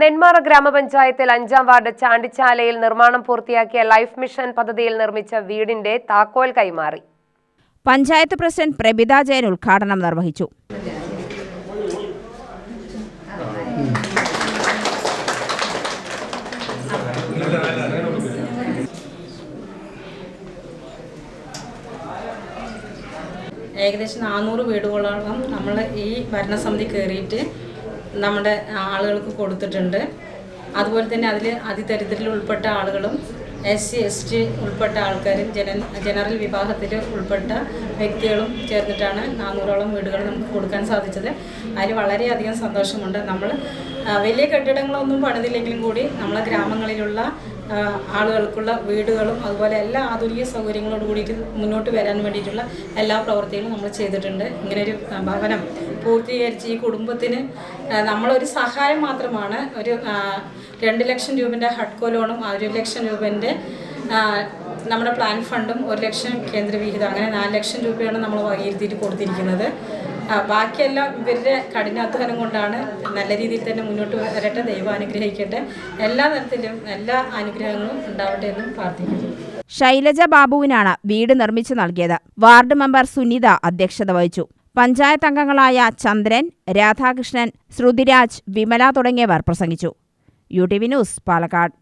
നെന്മാറ ഗ്രാമപഞ്ചായത്തിൽ അഞ്ചാം വാർഡ് ചാണ്ടിച്ചാലയിൽ നിർമ്മാണം പൂർത്തിയാക്കിയ ലൈഫ് മിഷൻ പദ്ധതിയിൽ നിർമ്മിച്ച വീടിന്റെ താക്കോൽ കൈമാറി. പഞ്ചായത്ത് പ്രസിഡന്റ് പ്രബിത ജയൻ ഉദ്ഘാടനം നിർവഹിച്ചു. ഏകദേശം നാനൂറ് വീടുകളോളം നമ്മൾ ഈ ഭരണസമിതി കയറിയിട്ട് നമ്മുടെ ആളുകൾക്ക് കൊടുത്തിട്ടുണ്ട്. അതുപോലെ തന്നെ അതിൽ അതിദരിദ്രരിൽ ഉൾപ്പെട്ട ആളുകളും എസ് സി എസ് ടി ഉൾപ്പെട്ട ആൾക്കാരും ജന ജനറൽ വിഭാഗത്തിൽ ഉൾപ്പെട്ട വ്യക്തികളും ചേർന്നിട്ടാണ് നാനൂറോളം വീടുകൾ നമുക്ക് കൊടുക്കാൻ സാധിച്ചത്. അതിൽ വളരെയധികം സന്തോഷമുണ്ട്. നമ്മൾ വലിയ കെട്ടിടങ്ങളൊന്നും പണിതില്ലെങ്കിലും കൂടി നമ്മളെ ഗ്രാമങ്ങളിലുള്ള ആളുകൾക്കുള്ള വീടുകളും അതുപോലെ എല്ലാ ആധുനിക സൗകര്യങ്ങളോട് കൂടിയിട്ട് മുന്നോട്ട് വരാൻ വേണ്ടിയിട്ടുള്ള എല്ലാ പ്രവർത്തികളും നമ്മൾ ചെയ്തിട്ടുണ്ട്. ഇങ്ങനൊരു ഭവനം പൂർത്തീകരിച്ച് ഈ കുടുംബത്തിന് നമ്മളൊരു സഹായം മാത്രമാണ്. ഒരു രണ്ട് ലക്ഷം രൂപന്റെ ഹഡ്കോ ലോണും ഒരു ലക്ഷം രൂപന്റെ നമ്മുടെ പ്ലാൻ ഫണ്ടും ഒരു ലക്ഷം കേന്ദ്ര വിഹിതം അങ്ങനെ നാല് ലക്ഷം രൂപയാണ് നമ്മൾ വകയിരുത്തിയിട്ട് കൊടുത്തിരിക്കുന്നത്. ബാക്കിയെല്ലാം ഇവരുടെ കഠിനാധ്വാനം കൊണ്ടാണ് നല്ല രീതിയിൽ തന്നെ മുന്നോട്ട് വരട്ടെ ദൈവം അനുഗ്രഹിക്കട്ടെ. എല്ലാ തരത്തിലും എല്ലാ അനുഗ്രഹങ്ങളും ഉണ്ടാവട്ടെ എന്നും പ്രാർത്ഥിക്കുന്നു. ശൈലജ ബാബുവിനാണ് വീട് നിർമ്മിച്ചു നൽകിയത്. വാർഡ് മെമ്പർ സുനിത അധ്യക്ഷത വഹിച്ചു. പഞ്ചായത്ത് അംഗങ്ങളായ ചന്ദ്രൻ രാധാകൃഷ്ണൻ ശ്രുതിരാജ് വിമല തുടങ്ങിയവർ പ്രസംഗിച്ചു. U T V news Palakkad.